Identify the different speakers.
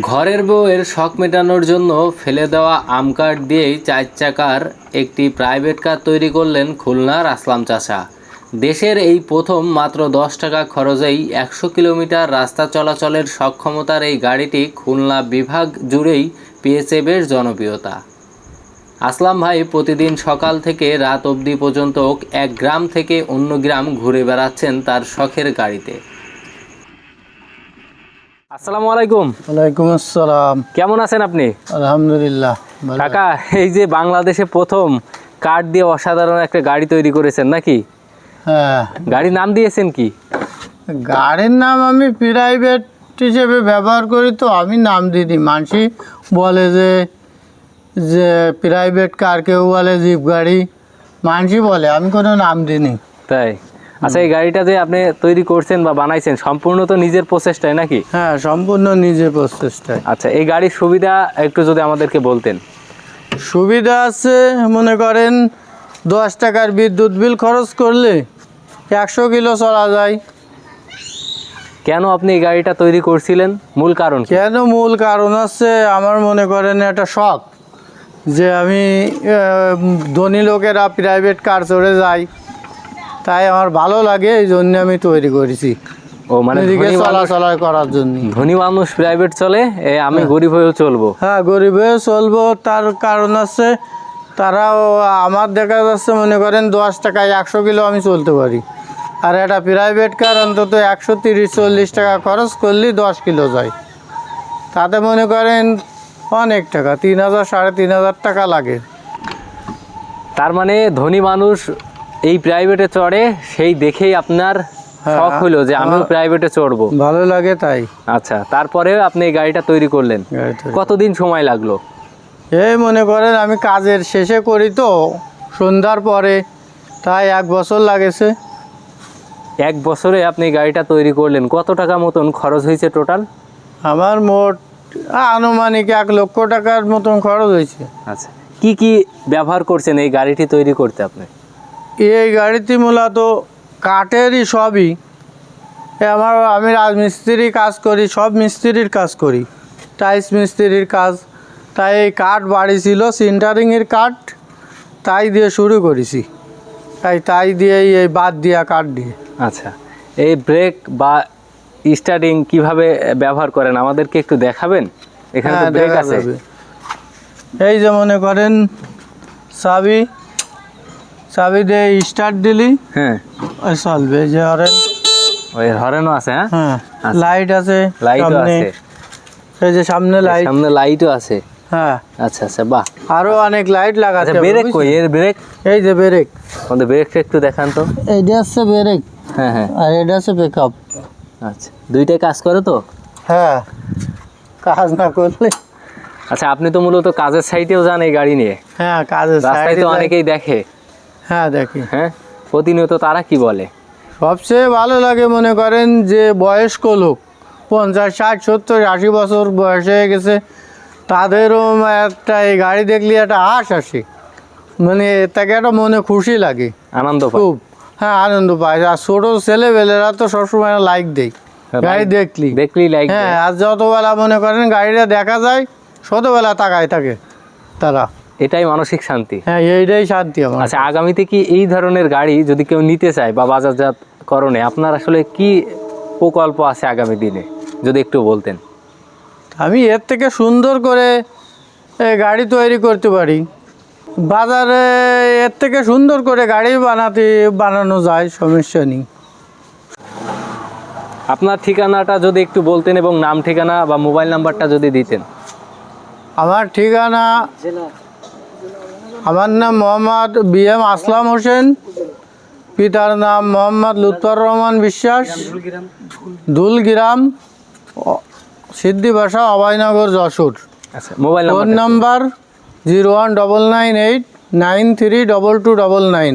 Speaker 1: ঘরের বউয়ের শখ মেটানোর জন্য ফেলে দেওয়া আম কাঠ দিয়েই চার চাকার একটি প্রাইভেট কার তৈরি করলেন খুলনার আসলাম চাষা দেশের এই প্রথম মাত্র দশ টাকা খরচেই একশো কিলোমিটার রাস্তা চলাচলের সক্ষমতার এই গাড়িটি খুলনা বিভাগ জুড়েই পেয়েছে বেশ জনপ্রিয়তা। আসলাম ভাই প্রতিদিন সকাল থেকে রাত অবধি পর্যন্ত এক গ্রাম থেকে অন্য গ্রাম ঘুরে বেড়াচ্ছেন তার শখের গাড়িতে। আসসালামু আলাইকুম।
Speaker 2: ওয়ালাইকুম আসসালাম।
Speaker 1: কেমন আছেন আপনি?
Speaker 2: আলহামদুলিল্লাহ।
Speaker 1: কাকা এই যে বাংলাদেশে প্রথম কাঠ দিয়ে অসাধারণ একটা গাড়ি তৈরি করেছেন নাকি?
Speaker 2: হ্যাঁ।
Speaker 1: গাড়ির নাম দিয়েছেন কি?
Speaker 2: গাড়ির নাম আমি প্রাইভেট হিসেবে ব্যবহার করি তো আমি নাম দিই মানসি বলে যে যে প্রাইভেট কার কেউ বলে জিপ গাড়ি। মানসি বলে আমি কোনো নাম দিইনি।
Speaker 1: তাই? আচ্ছা এই গাড়িটা যে আপনি তৈরি করছেন বা বানাইছেন সম্পূর্ণ তো নিজের প্রচেষ্টায় নাকি?
Speaker 2: হ্যাঁ সম্পূর্ণ নিজের প্রচেষ্টায়।
Speaker 1: আচ্ছা এই গাড়ির সুবিধা একটু যদি আমাদেরকে বলতেন।
Speaker 2: সুবিধা আছে মনে করেন দশ টাকার বিদ্যুৎ বিল খরচ করলে একশো কিলো চলা যায়।
Speaker 1: কেন আপনি এই গাড়িটা তৈরি করছিলেন? মূল কারণ
Speaker 2: কেন মূল কারণ আছে আমার মনে করেন একটা শখ। যে আমি ধনী লোকেরা প্রাইভেট কার চড়ে যাই তাই আমার ভালো লাগে এই জন্য আমি তৈরি করেছি।
Speaker 1: ও মানে
Speaker 2: চলাচলা করার জন্য।
Speaker 1: ধনী মানুষ প্রাইভেট চলে এ, আমি গরিব হয়েও চলবো।
Speaker 2: হ্যাঁ গরিব হয়ে চলবো তার কারণ আছে তারাও আমার দেখা যাচ্ছে মনে করেন দশ টাকায় একশো কিলো আমি চলতে পারি। আর একটা প্রাইভেট কার অন্তত একশো তিরিশ চল্লিশ টাকা খরচ করলেই দশ কিলো যায়। তাতে মনে করেন অনেক টাকা তিন হাজার সাড়ে তিন হাজার টাকা লাগে।
Speaker 1: তার মানে ধনী মানুষ এই প্রাইভেটে চড়ে সেই দেখেই আপনার
Speaker 2: হ্যাঁ,
Speaker 1: শখ হলো যে আমিও প্রাইভেটে চড়বো।
Speaker 2: ভালো লাগে তাই।
Speaker 1: আচ্ছা তারপরে আপনি এই গাড়িটা তৈরি করলেন। কতদিন সময় লাগল?
Speaker 2: এই মনে করেন আমি কাজের শেষে করি তো সন্ধ্যার পরে তাই এক বছর লাগেছে।
Speaker 1: এক বছরে আপনি গাড়িটা তৈরি করলেন কত টাকা মতন খরচ হয়েছে টোটাল
Speaker 2: আমার মোট আনুমানিক এক লক্ষ টাকার মতন খরচ হয়েছে।
Speaker 1: আচ্ছা কি কি ব্যবহার করছেন এই গাড়িটি তৈরি করতে আপনি?
Speaker 2: এই গাড়িটি মূলত কাঠেরই সবই। আমার আমি রাজমিস্ত্রি কাজ করি সব মিস্ত্রির কাজ করি। টাইলস মিস্ত্রির কাজ তাই এই কাঠ বাড়ি ছিল সিন্টারিংয়ের কাঠ তাই দিয়ে শুরু করেছি। তাই তাই দিয়েই এই বাদ দিয়া কাঠ দিয়ে।
Speaker 1: আচ্ছা এই ব্রেক বা স্টার্টিং কীভাবে ব্যবহার করেন আমাদেরকে একটু দেখাবেন? এখানে
Speaker 2: হ্যাঁ,
Speaker 1: ব্রেক আছে।
Speaker 2: এই যে মনে করেন চাবি চাবি দিয়ে স্টার্ট দিলি।
Speaker 1: হ্যাঁ।
Speaker 2: ওই চলবে যে হরেন
Speaker 1: ওই হরেনও আছে হ্যাঁ?
Speaker 2: হ্যাঁ
Speaker 1: আচ্ছা।
Speaker 2: লাইট আছে
Speaker 1: লাইটও আছে।
Speaker 2: এই যে সামনে লাইট
Speaker 1: সামনে লাইটও আছে।
Speaker 2: হ্যাঁ।
Speaker 1: আচ্ছা আচ্ছা বাহ।
Speaker 2: আরও অনেক লাইট
Speaker 1: আচ্ছা
Speaker 2: লাগাতে
Speaker 1: ব্রেক কই? এর ব্রেক
Speaker 2: এই যে ব্রেক
Speaker 1: আমাদের ব্রেকটা একটু দেখান তো।
Speaker 2: এইটা হচ্ছে ব্রেক
Speaker 1: হ্যাঁ হ্যাঁ।
Speaker 2: আর এটা হচ্ছে পিক আপ
Speaker 1: আচ্ছা দুইটাই কাজ করে তো?
Speaker 2: হ্যাঁ কাজ না করলে।
Speaker 1: আচ্ছা আপনি তো মূলত কাজের সাইটেও যান এই গাড়ি নিয়ে।
Speaker 2: হ্যাঁ কাজের
Speaker 1: রাস্তায় তো অনেকেই দেখে।
Speaker 2: হ্যাঁ দেখি।
Speaker 1: হ্যাঁ প্রতিনিয়ত তারা কি বলে?
Speaker 2: সবচেয়ে ভালো লাগে মনে করেন যে বয়স্ক লোক পঞ্চাশ ষাট সত্তর আশি বছর বয়স হয়ে গেছে তাদেরও একটা এই গাড়ি দেখলে একটা হাস আসে। মানে তাকে একটা মনে খুশি লাগে।
Speaker 1: আনন্দ
Speaker 2: খুব। হ্যাঁ আনন্দ পায়। আর ছোটো ছেলেবেলেরা তো সবসময় লাইক দেয়। গাড়ি দেখলি।
Speaker 1: দেখলি লাইক
Speaker 2: হ্যাঁ আর যতবেলা মনে করেন গাড়িটা দেখা যায় শতবেলা তাকায় থাকে তারা।
Speaker 1: এটাই মানসিক শান্তি।
Speaker 2: হ্যাঁ এইটাই শান্তি
Speaker 1: আচ্ছা আগামীতে কি এই ধরনের গাড়ি যদি কেউ নিতে চায় বা বাজারজাত করণে আপনার আসলে কি প্রকল্প আছে আগামী দিনে? যদি একটু বলতেন।
Speaker 2: আমি এর থেকে সুন্দর করে গাড়ি তৈরি করতে পারি। বাজারে এর থেকে সুন্দর করে গাড়ি বানাতে বানানো যায় সমস্যা নেই।
Speaker 1: আপনার ঠিকানাটা যদি একটু বলতেন এবং নাম ঠিকানা বা মোবাইল নাম্বারটা যদি দিতেন।
Speaker 2: আমার ঠিকানা আমার নাম মোহাম্মদ বি এম আসলাম হোসেন। পিতার নাম মোহাম্মদ লুৎফর রহমান বিশ্বাস। দুলগ্রাম অ- সিদ্ধি ভাষা অভয়নগর যশোর।
Speaker 1: আচ্ছা mobile
Speaker 2: phone number zero one double nine eight nine three double two double nine.